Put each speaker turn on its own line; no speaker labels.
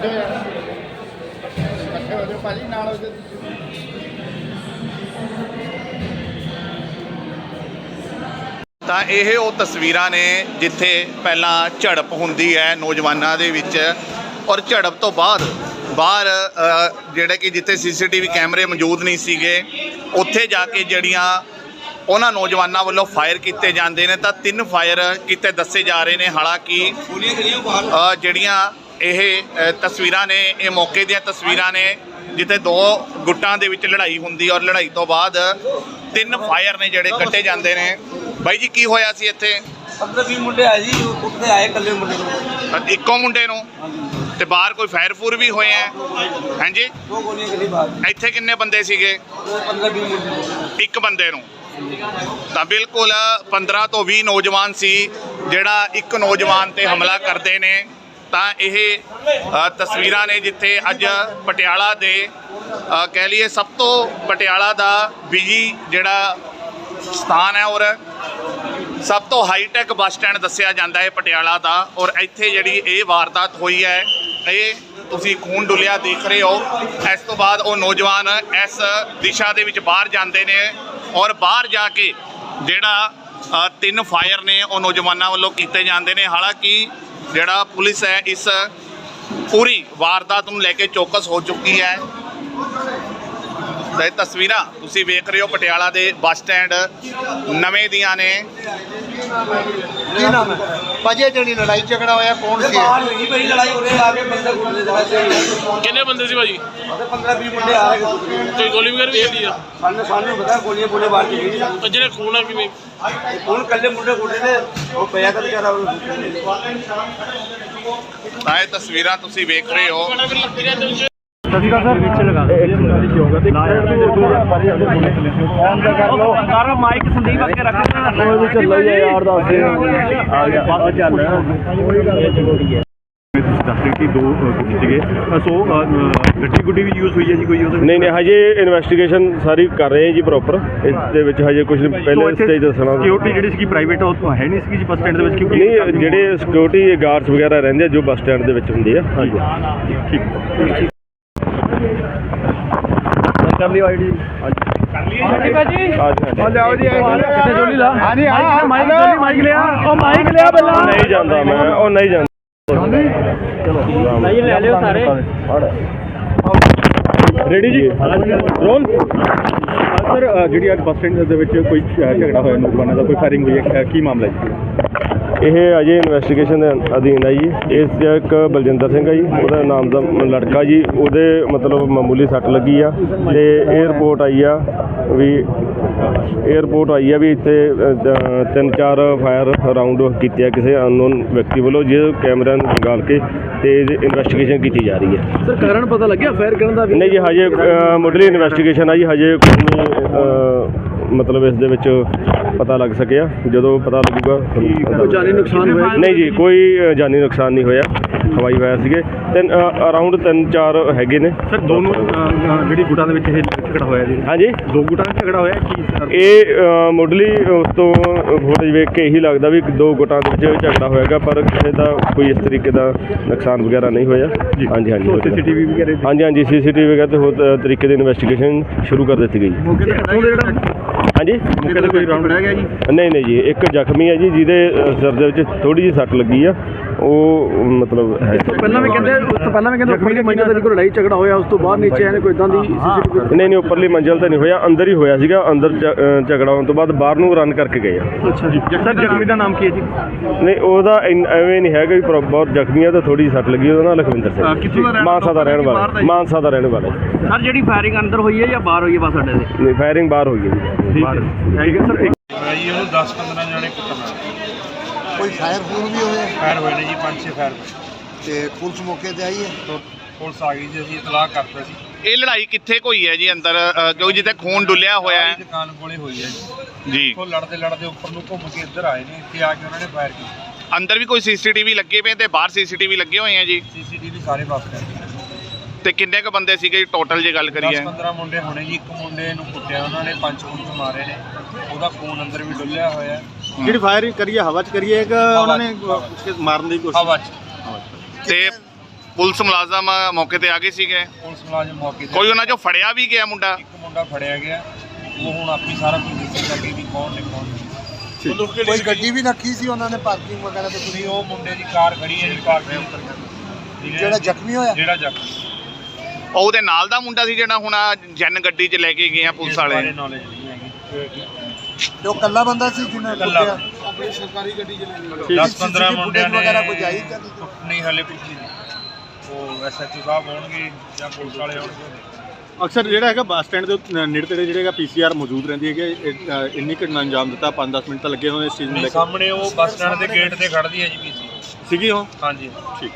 ਤਾਂ ਇਹ ਉਹ ਤਸਵੀਰਾਂ ਨੇ ਜਿੱਥੇ ਪਹਿਲਾਂ ਝੜਪ ਹੁੰਦੀ ਹੈ ਨੌਜਵਾਨਾਂ ਦੇ ਵਿੱਚ ਔਰ ਝੜਪ ਤੋਂ ਬਾਅਦ ਬਾਹਰ ਜਿਹੜੇ ਕਿ ਜਿੱਥੇ ਸੀਸੀਟੀਵੀ ਕੈਮਰੇ ਮੌਜੂਦ ਨਹੀਂ ਸੀਗੇ, ਉੱਥੇ ਜਾ ਕੇ ਜਿਹੜੀਆਂ ਉਹਨਾਂ ਨੌਜਵਾਨਾਂ ਵੱਲੋਂ ਫਾਇਰ ਕੀਤੇ ਜਾਂਦੇ ਨੇ। ਤਾਂ ਤਿੰਨ ਫਾਇਰ ਕੀਤੇ ਦੱਸੇ ਜਾ ਰਹੇ ਨੇ। ਹਾਲਾਂਕਿ ਜਿਹੜੀਆਂ ਇਹ ਤਸਵੀਰਾਂ ਨੇ ਇਹ ਮੌਕੇ ਦੀਆਂ ਤਸਵੀਰਾਂ ਨੇ ਜਿੱਥੇ ਦੋ ਗੁੱਟਾਂ ਦੇ ਵਿੱਚ ਲੜਾਈ ਹੁੰਦੀ ਔਰ ਲੜਾਈ ਤੋਂ ਬਾਅਦ ਤਿੰਨ ਫਾਇਰ ਨੇ ਜਿਹੜੇ ਕੱਟੇ ਜਾਂਦੇ ਨੇ। ਬਾਈ ਜੀ ਕੀ ਹੋਇਆ ਸੀ ਇੱਥੇ?
ਪੰਦਰਾਂ ਵੀਹ ਮੁੰਡੇ ਆਏ ਜੀ ਉੱਥੇ ਆਏ ਇਕੱਲੇ ਮੁੰਡੇ ਨੂੰ।
ਇੱਕੋ ਮੁੰਡੇ ਨੂੰ? ਤੇ ਬਾਹਰ ਕੋਈ ਫਾਇਰ ਫੂਰ ਵੀ ਹੋਏ ਆ? ਹਾਂਜੀ।
ਦੋ ਗੋਲੀਆਂ ਗਲੀ ਬਾਹਰ
ਇੱਥੇ ਕਿੰਨੇ ਬੰਦੇ ਸੀਗੇ?
ਮੁੰਡੇ।
ਇੱਕ ਬੰਦੇ ਨੂੰ। ਤਾਂ ਬਿਲਕੁਲ 15 ਤੋਂ 20 ਨੌਜਵਾਨ ਸੀ ਜਿਹੜਾ ਇੱਕ ਨੌਜਵਾਨ ਤੇ ਹਮਲਾ ਕਰਦੇ ਨੇ। ਤਾਂ ਇਹ ਤਸਵੀਰਾਂ ਨੇ ਜਿੱਥੇ ਅੱਜ ਪਟਿਆਲਾ ਦੇ ਕਹਿ ਲਈਏ ਸਭ ਤੋਂ ਪਟਿਆਲਾ ਦਾ ਬਿਜ਼ੀ ਜਿਹੜਾ ਸਥਾਨ ਹੈ ਔਰ ਸਭ ਤੋਂ ਹਾਈਟੈਕ ਬੱਸ ਸਟੈਂਡ ਦੱਸਿਆ ਜਾਂਦਾ ਹੈ ਪਟਿਆਲਾ ਦਾ ਔਰ ਇੱਥੇ ਜਿਹੜੀ ਇਹ ਵਾਰਦਾਤ ਹੋਈ ਹੈ, ਇਹ ਤੁਸੀਂ ਖੂਨ ਡੁੱਲਿਆ ਦੇਖ ਰਹੇ ਹੋ। ਇਸ ਤੋਂ ਬਾਅਦ ਉਹ ਨੌਜਵਾਨ ਇਸ ਦਿਸ਼ਾ ਦੇ ਵਿੱਚ ਬਾਹਰ ਜਾਂਦੇ ਨੇ ਔਰ ਬਾਹਰ ਜਾ ਕੇ ਜਿਹੜਾ ਤਿੰਨ ਫਾਇਰ ਨੇ ਉਹ ਨੌਜਵਾਨਾਂ ਵੱਲੋਂ ਕੀਤੇ ਜਾਂਦੇ ਨੇ। ਹਾਲਾਂਕਿ ਜਿਹੜਾ ਪੁਲਿਸ ਹੈ ਇਸ ਪੂਰੀ ਵਾਰਦਾਤ ਨੂੰ ਲੈ ਕੇ ਚੌਕਸ ਹੋ ਚੁੱਕੀ ਹੈ। ਤਾਂ ਇਹ ਤਸਵੀਰਾਂ ਤੁਸੀਂ ਵੇਖ ਰਹੇ ਹੋ, ਪਟਿਆਲਾ ਦੇ ਬੱਸ ਸਟੈਂਡ ਨਵੇਂ ਦੀਆਂ ਨੇ।
ਕੀ ਨਾਮ ਹੈ?
ਭਾਜੀ ਇਹ ਜਿਹੜੀ ਲੜਾਈ ਝਗੜਾ ਹੋਇਆ ਕੌਣ ਸੀ?
ਬਾਹਰ ਹੋਈ ਭਾਈ ਲੜਾਈ ਉਰੇ ਆ ਕੇ ਬੰਦੇ ਗੁੰਡੇ ਦੇ ਵਿੱਚ
ਕਿੰਨੇ ਬੰਦੇ ਸੀ ਭਾਜੀ?
ਉਹਦੇ 15 20 ਮੁੰਡੇ ਆ ਰਹੇ
ਕੋਈ ਗੋਲੀ ਵਗੈਰਾ ਵੀ ਚੱਲੀ ਆ?
ਸਾਨੂੰ ਸਾਨੂੰ ਪਤਾ ਗੋਲੀਆਂ ਬੋਲੇ ਬਾਹਰ ਚ ਗਈ
ਉਹ ਜਿਹੜੇ ਖੂਨ ਆ ਕਿਵੇਂ?
ਹੁਣ ਕੱਲੇ ਮੁੰਡੇ ਗੁੰਡੇ ਨੇ ਉਹ ਪਿਆ ਕਦ ਕਰਾ ਉਹ
ਤਾਂ ਇਹ ਤਸਵੀਰਾਂ ਤੁਸੀਂ ਵੇਖ ਰਹੇ ਹੋ।
ਕਰ ਮਾਈਕ ਸੰਦੀਪ ਅੱਗੇ ਰੱਖ
ਤੁਸੀਂ ਦੱਸ ਰਹੇ ਕਿ ਦੋ ਅ, ਗੁੱਟ ਸੀਗੇ। ਅ, ਸੋ ਅ, ਅ, ਗੱਡੀ ਗੁੱਡੀ ਵੀ ਯੂਜ਼ ਹੋਈ ਹੈ ਜੀ ਕੋਈ ਉਹਦੇ
ਨਹੀਂ ਨਹੀਂ ਹਜੇ ਇਨਵੈਸਟੀਗੇਸ਼ਨ ਸਾਰੀ ਕਰ ਰਹੇ ਹਾਂ ਜੀ ਪ੍ਰੋਪਰ ਇਸ ਦੇ ਵਿੱਚ ਹਜੇ ਕੁਝ ਪਹਿਲੇ ਸਟੇਜ ਦੱਸਣਾ।
ਸਿਕਿਉਰਿਟੀ ਜਿਹੜੀ ਸੀਗੀ ਪ੍ਰਾਈਵੇਟ ਉਹ ਹੈ ਨਹੀਂ ਸੀਗੀ ਜੀ ਬੱਸ ਸਟੈਂਡ ਦੇ ਵਿੱਚ? ਕਿਉਂਕਿ
ਨਹੀਂ ਜਿਹੜੇ ਸਿਕਿਉਰਿਟੀ ਗਾਰਡਸ ਵਗੈਰਾ ਰਹਿੰਦੇ ਆ ਜੋ ਬੱਸ ਸਟੈਂਡ ਦੇ ਵਿੱਚ ਹੁੰਦੇ ਆ। ਹਾਂਜੀ।
ਠੀਕ।
ਹਾਂਜੀ ਹਾਂਜੀ
ਲਿਆਓ ਜੀ? ਕਿੱਥੇ ਜੋਲੀ ਲਾ ਹਾਂਜੀ ਹਾਂ
ਮਾਈਕ ਜੋਲੀ ਮਾਈਕ ਲਿਆ ਉਹ ਮਾਈਕ ਲਿਆ ਪਹਿਲਾਂ
ਨਹੀਂ ਜਾਂਦਾ ਮੈਂ ਉਹ ਨਹੀਂ ਜਾਂਦਾ
ਨਹੀਂ ਲੈ ਲਿਓ ਸਾਰੇ
ਰੈਡੀ ਜੀ ਰੋਲ
ਸਰ ਜਿਹੜੀ ਅੱਜ ਬੱਸ ਸਟੈਂਡ ਦੇ ਵਿੱਚ ਕੋਈ ਝਗੜਾ ਹੋਇਆ ਨੌਜਵਾਨਾਂ ਦਾ, ਕੋਈ ਫਾਇਰਿੰਗ ਹੋਈ ਹੈ ਕੀ ਮਾਮਲਾ ਹੈ? ਜੀ
ਇਹ ਅਜੇ ਇਨਵੈਸਟੀਗੇਸ਼ਨ ਦੇ ਅਧੀਨ ਹੈ ਜੀ। ਇਸ 'ਚ ਇੱਕ ਬਲਜਿੰਦਰ ਸਿੰਘ ਹੈ ਜੀ ਉਹਦਾ ਨਾਮ ਦਾ ਲੜਕਾ ਜੀ ਉਹਦੇ ਮਤਲਬ ਮਾਮੂਲੀ ਸੱਟ ਲੱਗੀ ਆ ਤੇ ਇਹ ਰਿਪੋਰਟ ਆਈ ਆ ਵੀ ਇਹ ਰਿਪੋਰਟ ਆਈ ਆ ਵੀ ਇੱਥੇ ਅ, ਤਿੰਨ ਚਾਰ ਫਾਇਰ ਰਾਉਂਡ ਕੀਤੇ ਆ ਕਿਸੇ ਅਨਨੋਨ ਵਿਅਕਤੀ ਵੱਲੋਂ ਜਿਹਦੇ ਕੈਮਰਾ ਨੂੰ ਨਿਕਾਲ ਕੇ ਤੇ ਇਨਵੈਸਟੀਗੇਸ਼ਨ ਕੀਤੀ ਜਾ ਰਹੀ ਹੈ।
ਸਰ ਕਾਰਨ ਪਤਾ ਲੱਗਿਆ ਫਾਇਰ ਕਰਨ ਦਾ
ਨਹੀਂ ਜੀ ਹਜੇ ਅ, ਮੁੱਢਲੀ ਇਨਵੈਸਟੀਗੇਸ਼ਨ ਆ ਜੀ ਹਜੇ ਕੋਈ ਅ, ਮਤਲਬ ਇਸ ਦੇ ਵਿੱਚ ਪਤਾ ਲੱਗ ਸਕਿਆ ਜਦੋਂ ਪਤਾ ਲੱਗੂਗਾ
ਕੋਈ ਜਾਨੀ ਨੁਕਸਾਨ ਹੋਇਆ?
ਨਹੀਂ ਜੀ ਕੋਈ ਜਾਨੀ ਨੁਕਸਾਨ ਨਹੀਂ ਹੋਇਆ। ਹਵਾਈ ਫਾਇਰ ਸੀਗੇ। ਤਿੰਨ ਅਰਾਊਂਡ ਤਿੰਨ ਚਾਰ ਹੈਗੇ ਨੇ।
ਸਰ ਦੋਨੋਂ ਜਿਹੜੀ ਗੁੱਟਾਂ ਦੇ ਵਿੱਚ ਇਹ ਝਗੜਾ ਹੋਇਆ ਜੀ।
ਹਾਂਜੀ।
ਦੋ ਗੁੱਟਾਂ ਦਾ ਝਗੜਾ ਹੋਇਆ ਕੀ ਸਰ?
ਇਹ ਅ, ਮੁੱਢਲੀ ਉਸ ਤੋਂ ਫੋਟੇਜ ਵੇਖ ਕੇ ਇਹੀ ਲੱਗਦਾ ਵੀ ਦੋ ਗੁੱਟਾਂ ਦੇ ਵਿੱਚ ਝਗੜਾ ਹੋਏਗਾ ਪਰ ਕਿਸੇ ਦਾ ਕੋਈ ਇਸ ਤਰੀਕੇ ਦਾ ਨੁਕਸਾਨ ਵਗੈਰਾ ਨਹੀਂ ਹੋਇਆ। ਹਾਂਜੀ ਹਾਂਜੀ
ਸੀਸੀਟੀਵੀ ਵਗੈਰਾ
ਹਾਂਜੀ ਹਾਂਜੀ ਸੀਸੀਟੀਵੀ ਵਗੈਰਾ ਤੇ ਹੋਰ ਤ- ਤਰੀਕੇ ਦੀ ਇਨਵੈਸਟੀਗੇਸ਼ਨ ਸ਼ੁਰੂ ਕਰ ਦਿੱਤੀ ਗਈ ਹਾਂਜੀ?
ਮੌਕੇ ਤੇ ਕੋਈ ਰਾਉਂਡ ਰਹਿ ਗਿਆ ਜੀ?
ਨਹੀਂ ਨਹੀਂ ਜੀ ਇੱਕ ਜ਼ਖਮੀ ਹੈ ਜੀ ਜਿਹਦੇ ਅ, ਸਿਰ ਦੇ ਵਿੱਚ ਥੋੜੀ ਜਿਹੀ ਸੱਟ ਲੱਗੀ ਆ। ਉਹ ਮਤਲਬ ਹੈ।
ਪਹਿਲਾਂ ਵੀ ਕਹਿੰਦੇ ਉਸ ਤੋਂ ਪਹਿਲਾਂ ਵੀ ਕਹਿੰਦੇ ਉੱਪਰਲੀ ਮੰਜ਼ਿਲ ਦੇ ਵੀ ਕੋਈ ਲੜਾਈ ਝਗੜਾ ਹੋਇਆ ਉਸ ਤੋਂ ਬਾਅਦ ਨੀਚੇ ਆਏ ਨੇ ਕੋਈ ਇਦਾਂ ਦੀ ਸੀਸੀਟੀਵੀ
ਨਹੀਂ ਨਹੀਂ ਉੱਪਰਲੀ ਮੰਜ਼ਲ ਤੇ ਨਹੀਂ ਹੋਇਆ ਅੰਦਰ ਹੀ ਹੋਇਆ ਸੀਗਾ ਅੰਦਰ ਝ- ਅ, ਝਗੜਾ ਹੋਣ ਤੋਂ ਬਾਅਦ ਬਾਹਰ ਨੂੰ ਰਨ ਕਰਕੇ ਗਏ ਆ।
ਅੱਛਾ ਜੀ।
ਸਰ ਜ਼ਖਮੀ ਦਾ ਨਾਮ ਕੀ ਹੈ ਜੀ?
ਨਹੀਂ ਉਹਦਾ ਇੰਨ- ਐਵੇਂ ਨਹੀਂ ਹੈਗਾ ਵੀ ਪ੍ਰੋ- ਬਹੁਤ ਜ਼ਖਮੀ ਆ ਤੇ ਥੋੜੀ ਸੱਟ ਲੱਗੀ ਉਹਦਾ ਨਾਮ ਲਖਵਿੰਦਰ
ਅ, ਕਿੱਥੋਂ ਦਾ
ਸਿੰਘ
ਰਹਿਣ
ਮਾਨਸਾ ਦਾ ਰਹਿਣ
ਬਾਹਰ
ਵਾਲਾ
ਦਾ ਜੀ?
ਮਾਨਸਾ ਦਾ ਰਹਿਣ ਵਾਲਾ ਜੀ।
ਸਰ ਜਿਹੜੀ ਫਾਇਰਿੰਗ ਅੰਦਰ ਹੋਈ ਹੈ ਜਾਂ ਬਾਹਰ ਹੋਈ ਹੈ ਬਸ ਅੱਡੇ ਦੇ
ਨਹੀਂ ਫਾਇਰਿੰਗ ਬਾਹਰ ਹੋਈ ਹੈ ਜੀ।
ਬਾਹਰ। ਠੀਕ ਹੈ ਸਰ। ਇੱਕ
ਜੀ ਉਹਨੂੰ 10 15 ਜਣੇ ਕੁੱਟਣਾ
ਕੋਈ ਫਾਇਰ ਫੂਰ ਵੀ ਹੋਇਆ?
ਫਾਇਰ ਹੋਏ ਨੇ ਜੀ 5-6 ਫਾਇਰ ਹੋਏ।
ਤੇ ਪੁਲਿਸ ਮੌਕੇ ਤੇ ਆਈ ਹੈ?
ਤੋਂ ਪੁਲਿਸ ਆ ਗਈ ਜੀ ਅਸੀਂ ਇਤਲਾਹ ਕਰਤਾ ਸੀ
ਇਹ ਲੜਾਈ ਕਿੱਥੇ ਕੋਈ ਹੈ ਜੀ ਅੰਦਰ? ਅ, ਕਿਉਂਕਿ ਜਿੱਥੇ ਖੂਨ ਡੁੱਲਿਆ ਹੋਇਆ ਹੈ।
ਦੁਕਾਨ ਕੋਲੇ ਹੋਈ ਹੈ ਜੀ।
ਜੀ।
ਉਹ ਲੜਦੇ ਲੜਦੇ ਉੱਪਰ ਨੂੰ ਘੁੰਮ ਕੇ ਇੱਧਰ ਆਏ ਨੇ ਇੱਥੇ ਆ ਕੇ ਉਹਨਾਂ ਨੇ ਫਾਇਰ ਕੀਤਾ।
ਅੰਦਰ ਵੀ ਕੋਈ ਸੀਸੀਟੀਵੀ ਲੱਗੇ ਪਏ ਤੇ ਬਾਹਰ ਸੀਸੀਟੀਵੀ ਲੱਗੇ ਹੋਏ ਆ ਜੀ?
ਸੀਸੀਟੀਵੀ ਸਾਰੇ ਪਾਸ ਕਰ
ਤੇ ਕਿੰਨੇ ਕ ਬੰਦੇ ਸੀਗੇ ਟੋਟਲ ਜੇ ਗੱਲ ਕਰੀਏ।
10-15 ਮੁੰਡੇ ਹੋਣੇ ਜੀ ਇੱਕ ਮੁੰਡੇ ਨੂੰ ਕੁੱਟਿਆ ਉਹਨਾਂ ਨੇ ਪੰਜ ਪੁੰਚ ਮਾਰੇ ਨੇ। ਉਹਦਾ ਖੂਨ ਅੰਦਰ ਵੀ ਡੁੱਲਿਆ ਹੋਇਆ ਹੈ।
ਜਿਹੜੀ ਫਾਇਰਿੰਗ ਕਰੀਏ ਹਵਾ 'ਚ ਕਰੀਏ ਕਿ
ਉਹਨਾਂ ਨੇ
ਮਾਰਨ ਦੀ
ਹਵਾ 'ਚ।
ਤੇ ਪੁਲਿਸ ਮੁਲਾਜ਼ਮ ਮੌਕੇ ਤੇ ਆ ਗਏ ਸੀਗੇ?
ਪੁਲਿਸ ਮੁਲਾਜ਼ਮ ਮੌਕੇ ਤੇ
ਕੋਈ ਉਹਨਾਂ ਚੋਂ ਫੜਿਆ ਵੀ ਗਿਆ ਮੁੰਡਾ?
ਇੱਕ ਮੁੰਡਾ ਫੜਿਆ ਗਿਆ। ਉਹ ਹੁਣ ਆਪੀ ਸਾਰਾ ਕੁਝ ਦੱਸੇਗਾ ਕਿ ਵੀ ਕੌਣ ਨੇ ਕੌਣ ਨਹੀਂ।
ਕੋਈ ਗੱਡੀ ਵੀ ਰੱਖੀ ਸੀ ਉਹਨਾਂ ਨੇ ਪਾਰਕਿੰਗ ਵਗੈਰਾ ਤੇ
ਤੁਸੀਂ? ਉਹ ਮੁੰਡੇ ਦੀ ਕਾਰ ਖੜੀ ਹੈ ਜੀ ਕਾਰ ਦੇ ਉੱਪਰ
ਜਿਹੜਾ ਜ਼ਖਮੀ ਹੋਇਆ?
ਜਿਹੜਾ ਜ਼ਖਮੀ।
ਉਹ ਉਹਦੇ ਨਾਲ ਦਾ ਮੁੰਡਾ ਸੀ ਜਿਹੜਾ ਹੁਣ ਜਨ ਗੱਡੀ 'ਚ ਲੈ ਕੇ ਗਏ ਆ ਪੁਲਿਸ ਵਾਲੇ?
ਨੌਲੇਜ ਨਹੀਂ ਹੈਗੀ।
ਤੇ ਉਹ ਕੱਲਾ ਬੰਦਾ ਸੀ ਜਿਹਨੇ। ਕੁੱਟਿਆ? ਆਪਣੀ ਸਰਕਾਰੀ ਗੱਡੀ ਚ
10 15 ਮੁੰਡਿਆਂ ਨੇ
ਵਗੈਰਾ ਕੋਈ ਆਈ ਤਾਂ
ਨਹੀਂ ਹਲੇ ਪੁੱਛੀ ਨਹੀਂ। ਉਹ ਐਸਐਚਓ ਸਾਹਿਬ ਹੋਣਗੇ ਜਾਂ ਪੁਲਿਸ ਵਾਲੇ ਹੋਣਗੇ।
ਅਕਸਰ ਜਿਹੜਾ ਹੈਗਾ ਬੱਸ ਸਟੈਂਡ ਦੇ ਉੱਤੇ ਨੇੜੇ ਤੇੜੇ ਜਿਹੜੇ ਹੈਗਾ ਪੀਸੀਆਰ ਮੌਜੂਦ ਰਹਿੰਦੀ ਹੈ। ਕਿ ਇਹ, ਅ, ਇੰਨੀ ਘਟਨਾ ਅੰਜਾਮ ਦਿੱਤਾ 5-10 ਮਿੰਟ ਤਾਂ ਲੱਗੇ ਹੋਏ ਇਸ ਚੀਜ਼ ਨੂੰ ਲੈ ਕੇ।
ਸਾਹਮਣੇ ਉਹ ਬੱਸ ਸਟੈਂਡ ਦੇ ਗੇਟ ਤੇ ਖੜਦੀ ਹੈ ਜੀ ਪੀਸੀ
ਸੀਗੀ ਉਹ?
ਹਾਂਜੀ।
ਠੀਕ।